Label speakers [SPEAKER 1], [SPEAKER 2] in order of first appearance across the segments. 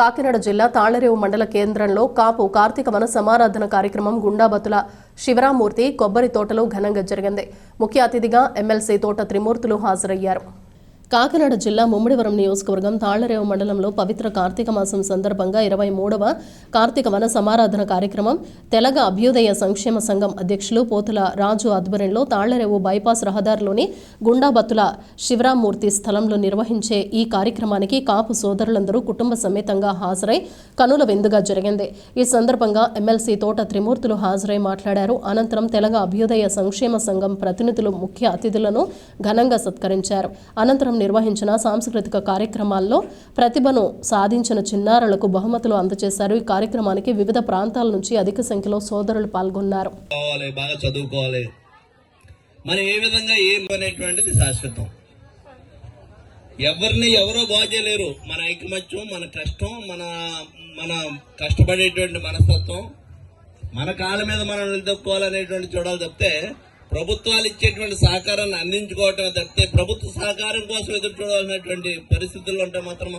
[SPEAKER 1] కాకినాడ జిల్లా తాళరేవు మండల కేంద్రంలో కాపు కార్తీక వన సమారాధన కార్యక్రమం గుండాబతుల శివరామూర్తి కొబ్బరి తోటలో ఘనంగా జరిగింది. ముఖ్య అతిథిగా ఎమ్మెల్సీ తోట త్రిమూర్తులు హాజరయ్యారు. కాకినాడ జిల్లా ముమ్మిడివరం నియోజకవర్గం తాళ్ళరేవు మండలంలో పవిత్ర కార్తీక మాసం సందర్భంగా ఇరవై మూడవ కార్తీక వన సమారాధన కార్యక్రమం తెలగ అభ్యుదయ సంక్షేమ సంఘం అధ్యక్షులు పోతుల రాజు ఆధ్వర్యంలో తాళ్ళరేవు బైపాస్ రహదారిలోని గుండాబత్తుల శివరామూర్తి స్థలంలో నిర్వహించే ఈ కార్యక్రమానికి కాపు సోదరులందరూ కుటుంబ సమేతంగా హాజరై కనుల విందుగా జరిగింది. ఈ సందర్భంగా ఎమ్మెల్సీ తోట త్రిమూర్తులు హాజరై మాట్లాడారు. అనంతరం తెలగ అభ్యుదయ సంక్షేమ సంఘం ప్రతినిధులు ముఖ్య అతిథులను ఘనంగా సత్కరించారు. అనంతరం నిర్వహించిన సాంస్కృతిక కార్యక్రమాల్లో ప్రతిభను సాధించిన చిన్నారులకు బహుమతులు అందజేశారు. ఈ కార్యక్రమానికి వివిధ ప్రాంతాల నుంచి అధిక సంఖ్యలో సోదరులు పాల్గొన్నారు.
[SPEAKER 2] బాగా చదువుకోవాలి. మనం ఏ విధంగా ఏం అనేటువంటిది శాశ్వతం? ఎవరిని ఎవరో బాగు మన ఐకమత్యం మన కష్టం మన మన కష్టపడేటువంటి మనస్తత్వం. మన కాళ్ళ మీద మనం నిలదొక్కోవాలనేటువంటి చూడాలి తప్పితే ప్రభుత్వాలు ఇచ్చేటువంటి సహకారాన్ని అందించుకోవటం తప్పితే ప్రభుత్వ సహకారం కోసం ఎదురు చూడాల్సినటువంటి పరిస్థితుల్లో ఉంటే మాత్రం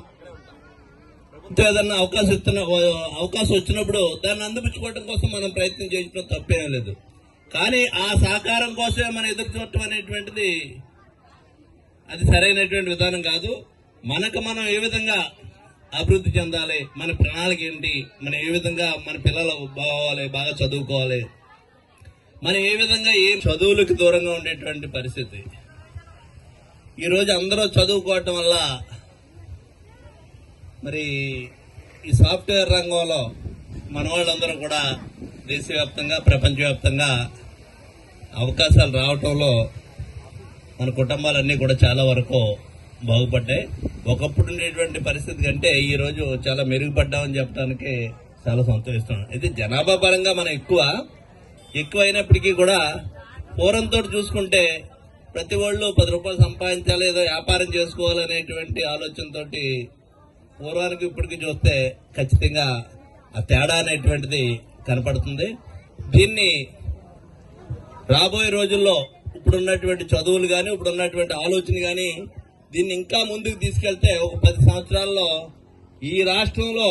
[SPEAKER 2] ప్రభుత్వం ఏదన్నా అవకాశం ఇస్తున్న అవకాశం వచ్చినప్పుడు దాన్ని అందిపుచ్చుకోవడం కోసం మనం ప్రయత్నం చేయించడం తప్పేం లేదు. కానీ ఆ సహకారం కోసమే మనం ఎదురు చూడటం అనేటువంటిది అది సరైనటువంటి విధానం కాదు. మనకు మనం ఏ విధంగా అభివృద్ధి చెందాలి మన ప్రణాళిక ఏంటి మనం ఏ విధంగా మన పిల్లలు బాగోవాలి బాగా చదువుకోవాలి మనం ఏ విధంగా ఏ చదువులకు దూరంగా ఉండేటువంటి పరిస్థితి? ఈరోజు అందరూ చదువుకోవటం వల్ల మరి ఈ సాఫ్ట్వేర్ రంగంలో మన వాళ్ళందరూ కూడా దేశవ్యాప్తంగా ప్రపంచవ్యాప్తంగా అవకాశాలు రావటంలో మన కుటుంబాలన్నీ కూడా చాలా వరకు బాగుపడ్డాయి. ఒకప్పుడు ఉండేటువంటి పరిస్థితి కంటే ఈరోజు చాలా మెరుగుపడ్డామని చెప్పడానికి చాలా సంతోషిస్తున్నాం. అయితే జనాభా పరంగా మనం ఎక్కువ ఎక్కువ అయినప్పటికీ కూడా పూర్వంతో చూసుకుంటే ప్రతి వాళ్ళు పది రూపాయలు సంపాదించాలి ఏదో వ్యాపారం చేసుకోవాలనేటువంటి ఆలోచనతోటి పూర్వానికి ఇప్పటికి చూస్తే ఖచ్చితంగా ఆ తేడా అనేటువంటిది కనపడుతుంది. దీన్ని రాబోయే రోజుల్లో ఇప్పుడున్నటువంటి చదువులు కానీ ఇప్పుడున్నటువంటి ఆలోచన కానీ దీన్ని ఇంకా ముందుకు తీసుకెళ్తే ఒక పది సంవత్సరాల్లో ఈ రాష్ట్రంలో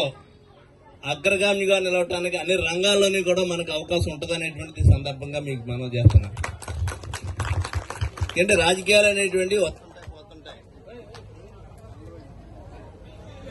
[SPEAKER 2] అగ్రగామిగా నిలవటానికి అన్ని రంగాల్లోని కూడా మనకు అవకాశం ఉంటుంది అనేటువంటి సందర్భంగా మీకు మనం చేస్తున్నాం ఎందుకంటే రాజకీయాలు అనేటువంటి